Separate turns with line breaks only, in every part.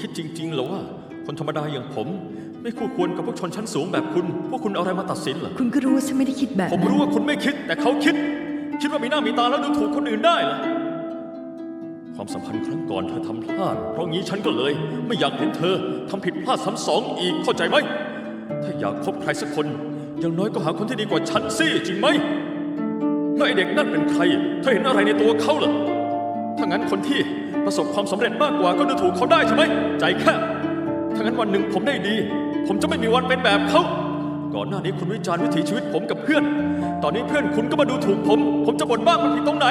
คิดจริงๆเหรอว่า คนธรรมดาอย่างผม ไม่คู่ควรกับพวกชนชั้นสูงแบบคุณ พวกคุณเอาอะไรมาตัดสินเหรอ
คุณก็รู้ว่าฉันไม่ได้คิดแบบ
ผม
นั้น
รู้ว่าคุณไม่คิด แต่เขาคิด คิดว่ามีหน้ามีตาแล้วดูถูกคนอื่นได้เหรอความสัมพันธ์ครั้งก่อนเธอทำพลาด เพราะงี้ฉันก็เลย ไม่อยากเห็นเธอทำผิดพลาดซ้ำสองอีกเข้าใจไหม ถ้าอยากคบใครสักคน อย่างน้อยก็หาคนที่ดีกว่าฉันสิจริงไหมแล้วไอเด็กนั่นเป็นใคร เธอเห็นอะไรในตัวเขาเหรอถ้างั้นคนที่ ประสบความสำเร็จมากกว่าก็ดูถูกเขาได้ใช่ไหมใจแคบถ้างั้นวันหนึ่งผมได้ดี ผมจะไม่มีวันเป็นแบบเขาก่อนหน้านี้คุณวิจารณ์วิถีชีวิตผมกับเพื่อน ตอนนี้เพื่อนคุณก็มาดูถูกผม ผมจะบ่นบ้างมันผิดตรงไหน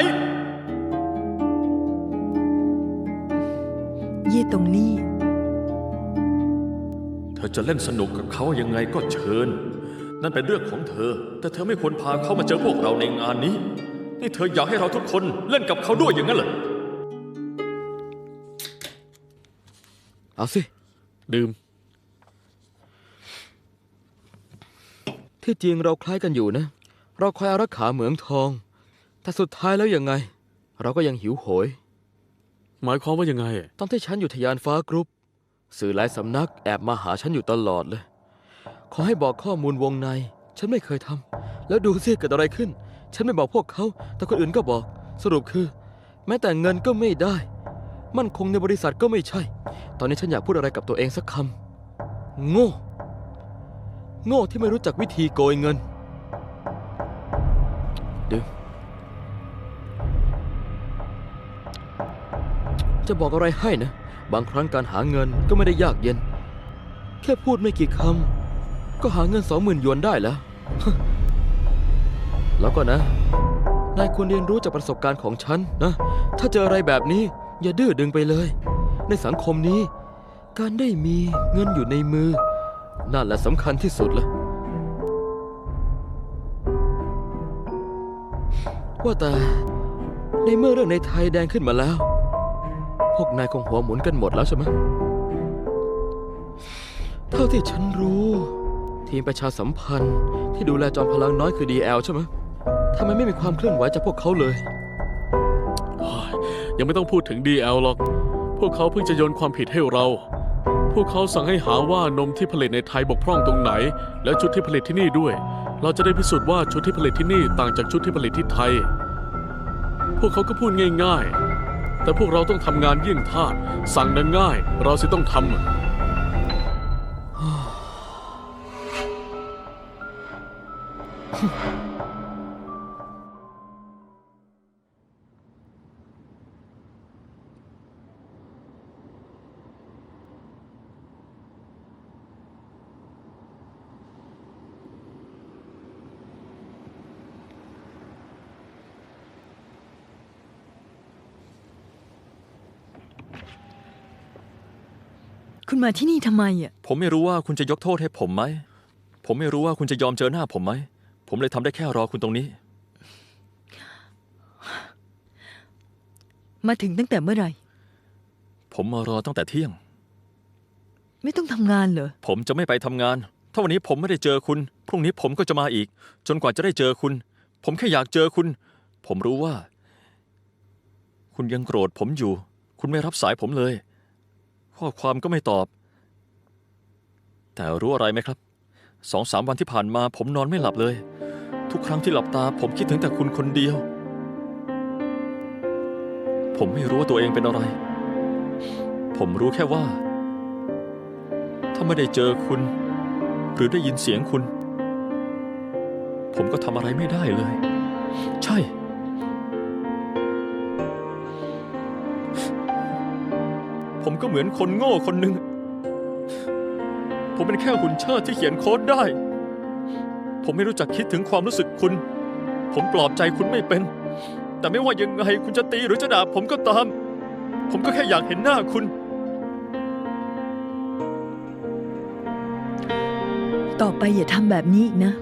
เย่ตงลี่
เธอจะเล่นสนุกกับเขายังไงก็เชิญ นั่นเป็นเรื่องของเธอ แต่เธอไม่ควรพาเขามาเจอพวกเราในงานนี้ นี่เธออยากให้เราทุกคนเล่นกับเขาด้วยอย่างนั้นเหรอ
เอาสิ ดื่ม ที่จริงเราคล้ายกันอยู่นะ เราคอยอารักขาเหมืองทอง แต่สุดท้ายแล้วยังไง เราก็ยังหิวโหย
หมายความว่ายังไง
ตอนที่ฉันอยู่ทยานฟ้ากรุ๊ปสื่อหลายสำนักแอบมาหาฉันอยู่ตลอดเลย ขอให้บอกข้อมูลวงใน ฉันไม่เคยทำ แล้วดูสิเกิดอะไรขึ้น ฉันไม่บอกพวกเขา แต่คนอื่นก็บอก สรุปคือ แม้แต่เงินก็ไม่ได้ มั่นคงในบริษัทก็ไม่ใช่ ตอนนี้ฉันอยากพูดอะไรกับตัวเองสักคำ โง่ โง่ที่ไม่รู้จักวิธีโกยเงินดื่มจะบอกอะไรให้นะ บางครั้งการหาเงินก็ไม่ได้ยากเย็น แค่พูดไม่กี่คำ ก็หาเงินสองหมื่นหยวนได้แล้ว แล้วก็นะ นายควรเรียนรู้จากประสบการณ์ของฉันนะ ถ้าเจออะไรแบบนี้ อย่าดื้อดึงไปเลย ในสังคมนี้ การได้มีเงินอยู่ในมือ นั่นแหละสำคัญที่สุดละว่าแต่ในเมื่อเรื่องในไทยแดงขึ้นมาแล้ว พวกนายคงหัวหมุนกันหมดแล้วใช่ไหมเท่าที่ฉันรู้ ทีมประชาสัมพันธ์ที่ดูแลจอมพลังน้อยคือ DL ใช่ไหมทำไมไม่มีความเคลื่อนไหวจากพวกเขาเลย
ยังไม่ต้องพูดถึง DL หรอก พวกเขาเพิ่งจะโยนความผิดให้เรา พวกเขาสั่งให้หาว่านมที่ผลิตในไทยบกพร่องตรงไหน แล้วชุดที่ผลิตที่นี่ด้วย เราจะได้พิสูจน์ว่าชุดที่ผลิตที่นี่ต่างจากชุดที่ผลิตที่ไทย พวกเขาก็พูดง่ายๆ แต่พวกเราต้องทำงานเยี่ยงทาสสั่งนั้นง่าย เราสิต้องทำ
คุณมาที่นี่ทำไมอะ
ผมไม่รู้ว่าคุณจะยกโทษให้ผมไหม ผมไม่รู้ว่าคุณจะยอมเจอหน้าผมไหม ผมเลยทำได้แค่รอคุณตรงนี้
มาถึงตั้งแต่เมื่อไหร่
ผมมารอตั้งแต่เที่ยง
ไม่ต้องทำงานเหรอ
ผมจะไม่ไปทำงาน ถ้าวันนี้ผมไม่ได้เจอคุณ พรุ่งนี้ผมก็จะมาอีก จนกว่าจะได้เจอคุณ ผมแค่อยากเจอคุณ ผมรู้ว่า คุณยังโกรธผมอยู่ คุณไม่รับสายผมเลย ข้อความก็ไม่ตอบ แต่รู้อะไรไหมครับสองสามวันที่ผ่านมาผมนอนไม่หลับเลย ทุกครั้งที่หลับตา ผมคิดถึงแต่คุณคนเดียว ผมไม่รู้ว่าตัวเองเป็นอะไร ผมรู้แค่ว่า ถ้าไม่ได้เจอคุณ หรือได้ยินเสียงคุณ ผมก็ทำอะไรไม่ได้เลย ใช่ ผมก็เหมือนคนโง่คนหนึ่ง ผมเป็นแค่หุ่นเชิดที่เขียนโค้ดได้ ผมไม่รู้จักคิดถึงความรู้สึกคุณ ผมปลอบใจคุณไม่เป็น แต่ไม่ว่ายังไงคุณจะตีหรือจะด่าผมก็ตาม ผมก็แค่อยากเห็นหน้าคุณ
ต่อไปอย่าทำแบบนี้อีกนะ